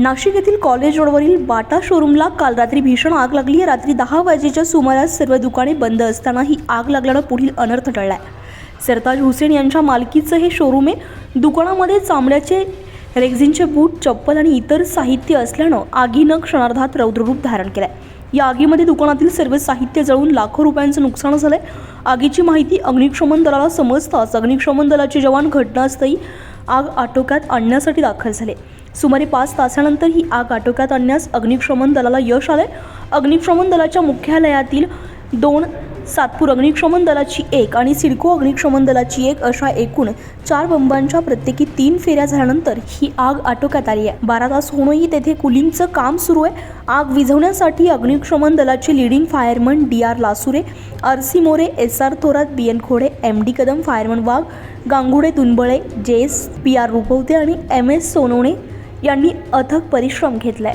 नाशिक येथील कॉलेज रोडवरील बाटा शोरूमला काल रात्री भीषण आग लागली. आहे रात्री दहा वाजेच्या सुमारास सर्व दुकाने बंद असताना ही आग लागल्यानं पुढील अनर्थ टळलाय. सरताज हुसेन यांच्या मालकीचं हे शोरूम आहे दुकानामध्ये चामड्याचे रेक्झिनचे बूट चप्पल आणि इतर साहित्य असल्यानं आगीनं क्षणार्धात रौद्ररूप धारण केलंय. या आगीमध्ये दुकानातील सर्व साहित्य जळून लाखो रुपयांचं नुकसान झालं आहे आगीची माहिती अग्निशमन दलाला समजताच अग्निशमन दलाचे जवान घटनास्थळी आग आटोक्यात आणण्यासाठी दाखल झाले. सुमारे पाच तासानंतर ही आग आटोक्यात आणण्यास अग्निशमन दलाला यश आले अग्निशमन दलाच्या मुख्यालयातील दोन सातपूर अग्निशमन दलाची एक आणि सिडको अग्निशमन दलाची एक अशा एकूण चार बंबांच्या प्रत्येकी तीन फेऱ्या झाल्यानंतर ही आग आटोक्यात आली आहे. बारा तास होऊनही तेथे कुलिंगचं काम सुरू आहे. आग विझवण्यासाठी अग्निशमन दलाचे leading fireman D R Lasure R C More S R Thorat B N Khode M D Kadam fireman Wagh Gangude Tumbale J S P R Rupwate आणि एम एस सोनवणे यांनी अथक परिश्रम घेतलाय.